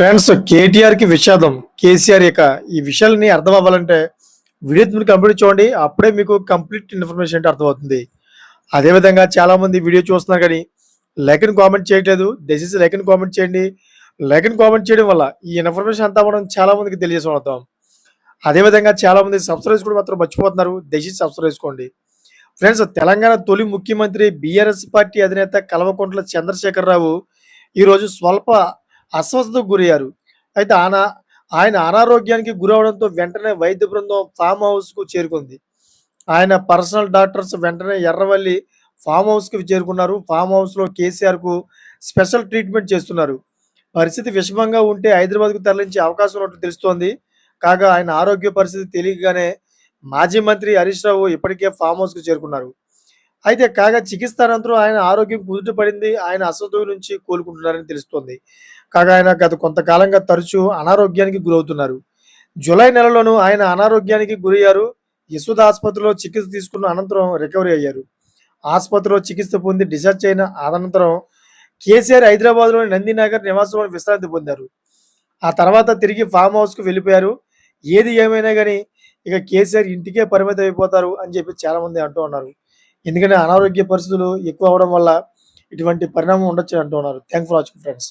Friends కేటీఆర్కి విషాదం. కేసీఆర్ యొక్క ఈ విషయాలని అర్థం అవ్వాలంటే వీడియో మీరు కంప్లీట్ చూడండి అప్పుడే మీకు కంప్లీట్ ఇన్ఫర్మేషన్ అంటే అర్థమవుతుంది. అదేవిధంగా చాలా మంది వీడియో చూస్తున్నారు కానీ లైక్ అండ్ కామెంట్ చేయట్లేదు. దయచేసి లైక్ అండ్ కామెంట్ చేయండి. లైక్ అండ్ కామెంట్ చేయడం వల్ల ఈ ఇన్ఫర్మేషన్ అంతా మనం చాలా మందికి తెలియజేసుకుంటాం. అదేవిధంగా చాలా మంది సబ్స్క్రైబ్ కూడా మాత్రం మర్చిపోతున్నారు. దయచేసి సబ్స్క్రైబ్ చేసుకోండి. ఫ్రెండ్స్ తెలంగాణ తొలి ముఖ్యమంత్రి బీఆర్ఎస్ పార్టీ అధినేత కల్వకుంట్ల చంద్రశేఖరరావు ఈరోజు స్వల్ప అస్వస్థతకు గురయ్యారు. అయితే ఆయన ఆయన అనారోగ్యానికి గురవడంతో వెంటనే వైద్య బృందం ఫామ్ హౌస్కు చేరుకుంది. ఆయన పర్సనల్ డాక్టర్స్ వెంటనే ఎర్రవల్లి ఫామ్ హౌస్కి చేరుకున్నారు. ఫామ్ హౌస్లో కేసీఆర్కు స్పెషల్ ట్రీట్మెంట్ చేస్తున్నారు. పరిస్థితి విషమంగా ఉంటే హైదరాబాద్కు తరలించే అవకాశం ఉన్నట్టు తెలుస్తోంది. కాగా ఆయన ఆరోగ్య పరిస్థితి తెలియగానే మాజీ మంత్రి హరీష్ రావు ఇప్పటికే ఫామ్ హౌస్కు చేరుకున్నారు. అయితే కాగా చికిత్స అనంతరం ఆయన ఆరోగ్యం కుదుట పడింది. ఆయన అస్వస్థత నుంచి కోలుకుంటున్నారని తెలుస్తోంది. కాగా ఆయన గత కొంతకాలంగా తరచూ అనారోగ్యానికి గురవుతున్నారు. జూలై నెలలోనూ ఆయన అనారోగ్యానికి గురయ్యారు. యశోద ఆసుపత్రిలో చికిత్స తీసుకున్న అనంతరం రికవరీ అయ్యారు. ఆసుపత్రిలో చికిత్స పొంది డిశ్చార్జ్ అయిన అనంతరం కేసీఆర్ హైదరాబాద్లోని నందినగర్ నివాసంలో విశ్రాంతి పొందారు. ఆ తర్వాత తిరిగి ఫామ్ హౌస్కు వెళ్ళిపోయారు. ఏది ఏమైనా కానీ ఇక కేసీఆర్ ఇంటికే పరిమితం అయిపోతారు అని చెప్పి చాలా మంది అంటూ ఉన్నారు. ఎందుకంటే అనారోగ్య పరిస్థితులు ఎక్కువ అవడం వల్ల ఇటువంటి పరిణామం ఉండొచ్చు అంటున్నారు థ్యాంక్ ఫర్ వాచింగ్ ఫ్రెండ్స్